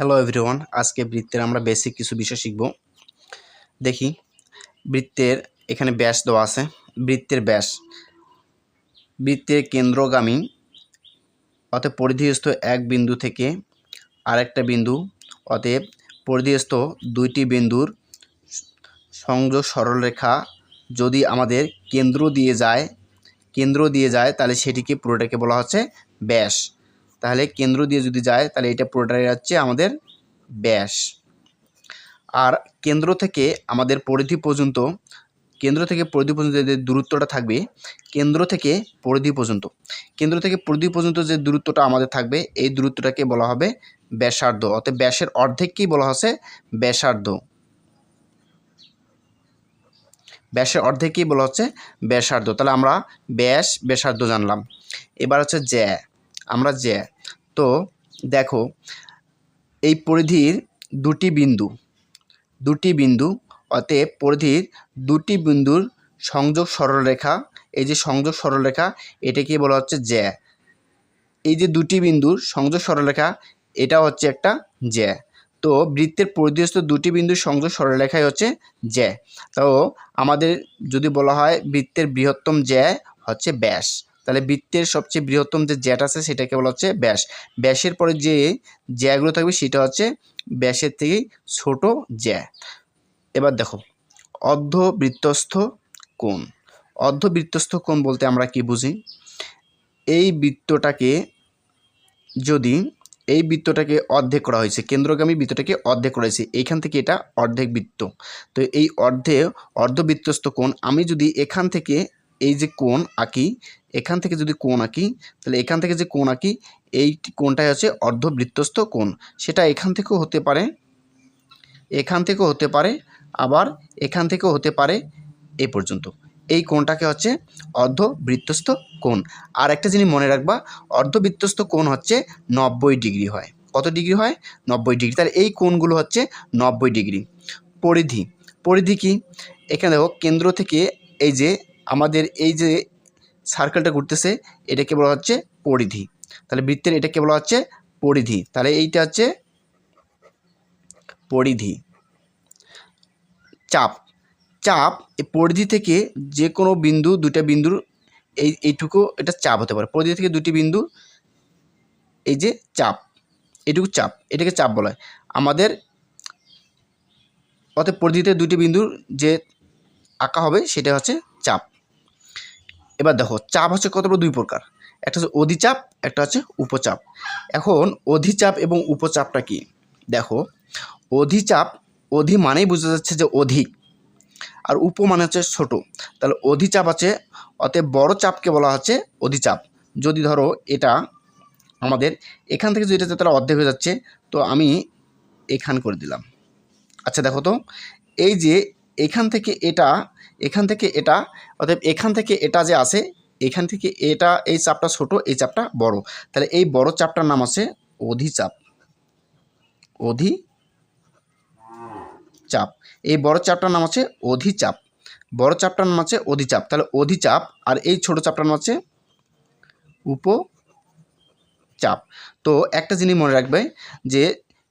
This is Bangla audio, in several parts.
হ্যালো এভরিওয়ান আজকে বৃত্তের আমরা বেসিক কিছু বিষয় শিখব। দেখি, বৃত্তের এখানে ব্যাস দেওয়া আছে। বৃত্তের ব্যাস। বৃত্তের কেন্দ্রগামী, অতএব পরিধিস্থ এক বিন্দু থেকে আরেকটা বিন্দু, অতএব পরিধিস্থ দুইটি বিন্দুর সংযোগ সরলরেখা যদি আমাদের কেন্দ্র দিয়ে যায়, কেন্দ্র দিয়ে যায়, তাহলে সেটিকে পুরোটাকে বলা হচ্ছে ব্যাস। তাহলে কেন্দ্র দিয়ে যদি যায়, তাহলে এটা পুরোটাই হচ্ছে আমাদের ব্যাস। আর কেন্দ্র থেকে আমাদের পরিধি পর্যন্ত, কেন্দ্র থেকে পরিধি পর্যন্ত যে দূরত্বটা থাকবে, কেন্দ্র থেকে পরিধি পর্যন্ত, কেন্দ্র থেকে পরিধি পর্যন্ত যে দূরত্বটা আমাদের থাকবে, এই দূরত্বটাকে বলা হবে ব্যাসার্ধ। অর্থাৎ ব্যাসের অর্ধেককেই বলা হচ্ছে? ব্যাসার্ধ। ব্যাসের অর্ধেকই বলা হচ্ছে? ব্যাসার্ধ। তাহলে আমরা ব্যাস, ব্যাসার্ধ জানলাম। এবার হচ্ছে জ্যা। আমরা জ্যা তো দেখো, এই পরিধির দুটি বিন্দু দুটি বিন্দু, অতএব পরিধির দুটি বিন্দুর সংযোগ সরলরেখা, এই যে সংযোগ সরলরেখা এটাকে বলা হচ্ছে জ্যা এই যে দুটি বিন্দুর সংযোগ সরলরেখা, এটা হচ্ছে একটা জ্যা তো বৃত্তের পরিধিস্থ দুটি বিন্দুর সংযোগ সরলরেখাই হচ্ছে জ্যা তো আমাদের যদি বলা হয় বৃত্তের বৃহত্তম জ্যা হচ্ছে ব্যাস। তাহলে বৃত্তের সবচেয়ে বৃহত্তম যে জ্যাট আছে সেটাকে বলা হচ্ছে ব্যাস। ব্যাসের পরে যে জ্যাগুলো থাকবে সেটা হচ্ছে ব্যাসের থেকে ছোট জ্যা। এবার দেখো, অর্ধবৃত্তস্থ কোণ। অর্ধবৃত্তস্থ কোণ বলতে আমরা কি বুঝি? এই বৃত্তটাকে যদি, এই বৃত্তটাকে অর্ধেক করা হয়েছে, কেন্দ্রগামী বৃত্তটাকে অর্ধেক করা হয়েছে এইখান থেকে এটা অর্ধেক বৃত্ত। তো এই অর্ধে, অর্ধবৃত্তস্থ কোণ, আমি যদি এখান থেকে এই যে কোণ আঁকি, এখান থেকে যদি কোণ আঁকি, তাহলে এখান থেকে যে কোণ আঁকি, এই কোণটাই হচ্ছে অর্ধবৃত্তস্থ কোণ। সেটা এখান থেকেও হতে পারে, এখান থেকেও হতে পারে, আবার এখান থেকেও হতে পারে এ পর্যন্ত। এই কোণটাকে হচ্ছে অর্ধবৃত্তস্থ কোণ। আর একটা জিনিস মনে রাখবা, অর্ধবৃত্তস্থ কোণ হচ্ছে নব্বই ডিগ্রি হয়। কত ডিগ্রি হয়? নব্বই ডিগ্রি। তাহলে এই কোণগুলো হচ্ছে নব্বই ডিগ্রি। পরিধি। পরিধি কি? এখানে দেখো, কেন্দ্র থেকে এই যে আমাদের এই যে সার্কেলটা ঘুরতেছে, এটাকে বলা হচ্ছে পরিধি। তাহলে বৃত্তের এটাকে বলা হচ্ছে পরিধি। তাহলে এইটা হচ্ছে পরিধি। চাপ। চাপ, এই পরিধি থেকে যে কোনো বিন্দু দুটা বিন্দুর এই, এইটুকু এটা চাপ হতে পারে। পরিধি থেকে দুটি বিন্দু, এই যে চাপ এটুকু চাপ, এটাকে চাপ বলা হয়। আমাদের অতএব পরিধিতে দুটি বিন্দুর যে আঁকা হবে, সেটা হচ্ছে এবার দেখো, চাপ হচ্ছে কত দুই প্রকার। একটা হচ্ছে অধিচাপ, একটা হচ্ছে উপচাপ। এখন অধিচাপ এবং উপচাপটা কি? দেখো, অধিচাপ অধি মানেই বোঝা যাচ্ছে যে অধিক, আর উপ মানে হচ্ছে ছোটো। তাহলে অধিচাপ আছে, অতএব বড় চাপকে বলা হচ্ছে অধিচাপ। যদি ধরো এটা আমাদের এখান থেকে যদি এটা তারা অর্ধেক হয়ে যাচ্ছে, তো আমি এখান করে দিলাম। আচ্ছা দেখো তো, এই যে এখান থেকে এটা এখান থেকে এটা অর্থাৎ এখান থেকে এটা যে আছে, এখান থেকে এটা, এই চাপটা ছোট, এই চাপটা বড়। তাহলে এই বড় চাপটার নাম আছে অধিচাপ। অধি চাপ এই বড় চাপটার নাম আছে অধিচাপ। বড় চাপটার নাম আছে অধিচাপ। তাহলে অধিচাপ আর এই ছোট চাপটার নাম আছে উপচাপ। তো একটা জিনিস মনে রাখবে যে,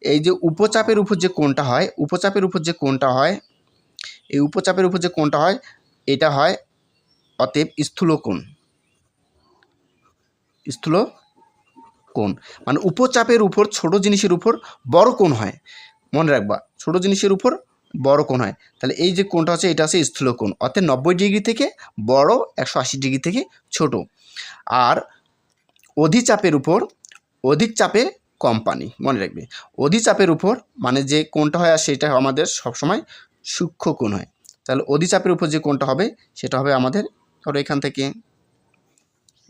এই যে উপচাপের উপর যে কোণটা হয়, উপচাপের উপর যে কোণটা হয় এই উপচাপের উপর যে কোণটা হয়, এটা হয় অতএব স্থূল কোণ স্থূল কোণ মানে উপচাপের উপর, ছোট জিনিসের উপর বড় কোণ হয়। মনে রাখবা, ছোট জিনিসের উপর বড় কোণ হয়। তাহলে এই যে কোণটা হচ্ছে এটা হচ্ছে স্থূল কোণ অর্থাৎ নব্বই ডিগ্রি থেকে বড়, একশো আশি ডিগ্রি থেকে ছোট। আর অধিচাপের উপর অধিক চাপে কম পানি, মনে রাখবে। অধিচাপের উপর মানে যে কোণটা হয় আর সেটা আমাদের সবসময় সূক্ষ্ম কোণ হয়। তাহলে অধিচাপের উপর যে কোণটা হবে, সেটা হবে আমাদের, ধরো এখান থেকে,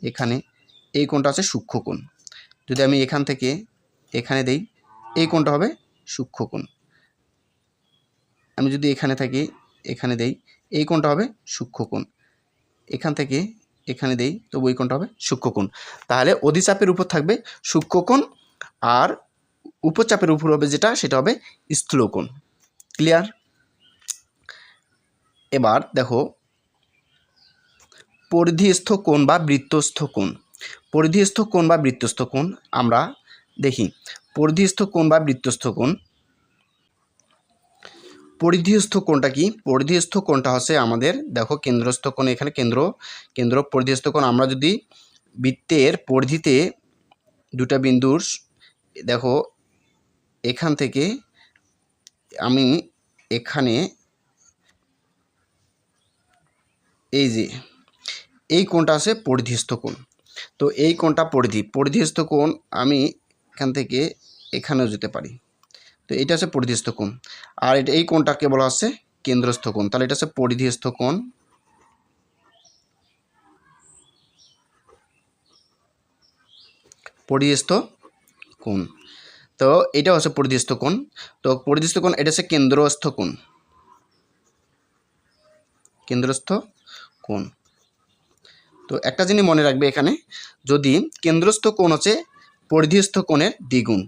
এখানে, এই কোণটা আছে সূক্ষ্ম কোণ। যদি আমি এখান থেকে এখানে দেই, এই কোণটা হবে সূক্ষ্ম কোণ। আমি যদি এখানে থাকি, এখানে দেই, এই কোণটা হবে সূক্ষ্ম কোণ। এখান থেকে এখানে দেই, তবু ওই কোণটা হবে সূক্ষ্ম কোণ। তাহলে অধিচাপের উপর থাকবে সূক্ষ্ম কোণ, আর উপচাপের উপর হবে যেটা, সেটা হবে স্থূল কোণ। ক্লিয়ার এবার দেখো, পরিধিস্থ কোণ বা বৃত্তস্থ কোণ। পরিধিস্থ কোণ বা বৃত্তস্থ কোণ আমরা দেখি। পরিধিস্থ কোণ বা বৃত্তস্থ কোণ। পরিধিস্থ কোণটা কি? পরিধিস্থ কোণটা হচ্ছে আমাদের, দেখো, কেন্দ্রস্থ কোণ, এখানে কেন্দ্র কেন্দ্র, পরিধিস্থ কোণ। আমরা যদি বৃত্তের পরিধিতে দুটা বিন্দুর, দেখো, এখান থেকে আমি এখানে এই যে, এই কোণটা আছে পরিধিস্থ কোণ। তো এই কোণটা পরিধি, পরিধিস্থ কোণ আমি এখান থেকে এখানেও যেতে পারি। তো এটা হচ্ছে পরিধিস্থ কোণ। আর এটা, এই কোণটাকে বলা হচ্ছে কেন্দ্রস্থ কোণ। তাহলে এটা হচ্ছে পরিধিস্থ কোণ। পরিধিস্থ কোণ। তো এটা হচ্ছে পরিধিস্থ কোণ। তো পরিধিস্থ কোণ, এটা হচ্ছে কেন্দ্রস্থ কোণ। কেন্দ্রস্থ কোণ। তো একটা জিনিস মনে রাখবে এখানে, যদি কেন্দ্রস্থ কোণ হচ্ছে পরিধিস্থ কোণের দ্বিগুণ,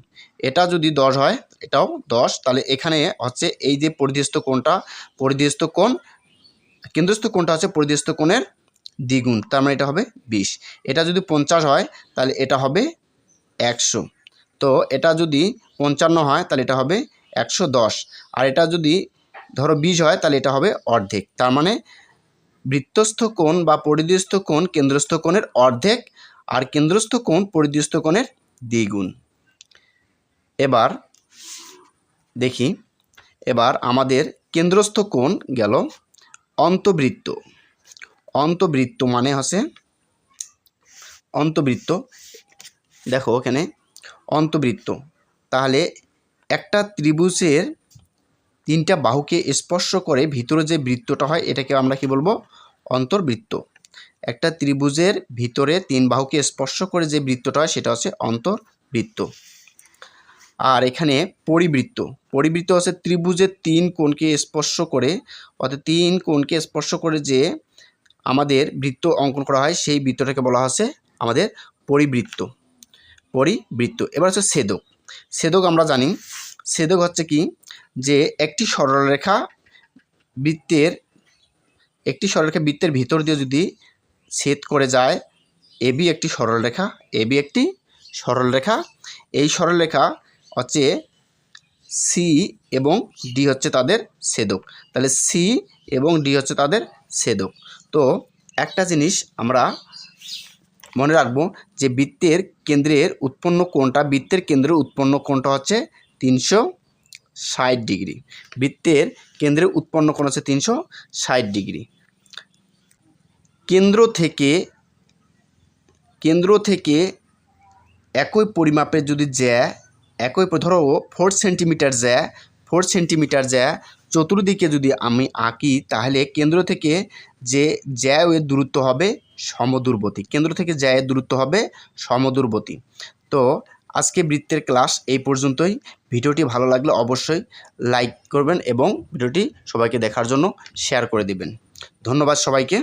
এটা যদি দশ হয়, এটাও দশ, তাহলে এখানে হচ্ছে এই যে পরিধিস্থ কোণটা, পরিধিস্থ কোণ, কেন্দ্রস্থ কোণটা হচ্ছে পরিধিস্থ কোণের দ্বিগুণ, তার মানে এটা হবে বিশ। এটা যদি পঞ্চাশ হয়, তাহলে এটা হবে একশো। তো এটা যদি পঞ্চান্ন হয়, তাহলে এটা হবে একশো দশ। আর এটা যদি ধরো বিশ হয়, তাহলে এটা হবে অর্ধেক, তার মানে বৃত্তস্থ কোণ বা পরিধিস্থ কোণ কেন্দ্রস্থ কোণের অর্ধেক আর কেন্দ্রস্থ কোণ পরিধিস্থ কোণের দ্বিগুণ। এবার দেখি, এবার আমাদের কেন্দ্রস্থ কোণ গেল অন্তবৃত্ত। অন্তবৃত্ত মানে হচ্ছে অন্তবৃত্ত। দেখো এখানে অন্তবৃত্ত। তাহলে একটা ত্রিভুজের তিনটা বাহুকে স্পর্শ করে ভিতরে যে বৃত্তটা হয় এটাকে আমরা কি বলব? অন্তর্বৃত্ত। একটা ত্রিভুজের ভিতরে তিন বাহুকে স্পর্শ করে যে বৃত্তটা হয়, সেটা হচ্ছে অন্তর্বৃত্ত। আর এখানে পরিবৃত্ত। পরিবৃত্ত হচ্ছে ত্রিভুজের তিন কোণকে স্পর্শ করে, অর্থাৎ তিন কোণকে স্পর্শ করে যে আমাদের বৃত্ত অঙ্কন করা হয়, সেই বৃত্তটাকে বলা হচ্ছে আমাদের পরিবৃত্ত। পরিবৃত্ত। এবার হচ্ছে ছেদক। ছেদক আমরা জানি। ছেদক হচ্ছে কি? যে একটি সরলরেখা বৃত্তের, একটি সরলরেখা বৃত্তের ভিতর দিয়ে যদি ছেদ করে যায় এবি একটি সরলরেখা এবি একটি সরলরেখা। এই সরলরেখা হচ্ছে সি এবং ডি হচ্ছে তাদের ছেদক। তাহলে সি এবং ডি হচ্ছে তাদের ছেদক। তো একটা জিনিস আমরা মনে রাখব যে বৃত্তের কেন্দ্রের উৎপন্ন কোণটা, বৃত্তের কেন্দ্রের উৎপন্ন কোণটা হচ্ছে তিনশো ষাট ডিগ্রি। বৃত্তের কেন্দ্রে উৎপন্ন কোণ হচ্ছে তিনশো ষাট ডিগ্রি। কেন্দ্র থেকে কেন্দ্র থেকে একই পরিমাপের যদি জ্যা একই ধরো ফোর সেন্টিমিটার জ্যা ফোর সেন্টিমিটার জ্যা চতুর্দিকে যদি আমি আঁকি, তাহলে কেন্দ্র থেকে যে জ্যা এর দূরত্ব হবে সমদূরবর্তী। কেন্দ্র থেকে জ্যা দূরত্ব হবে সমদূরবর্তী। তো আজকে বৃত্তের ক্লাস এই পর্যন্তই। ভিডিওটি ভালো লাগলে অবশ্যই লাইক করবেন এবং ভিডিওটি সবাইকে দেখার জন্য শেয়ার করে দিবেন। ধন্যবাদ সবাইকে।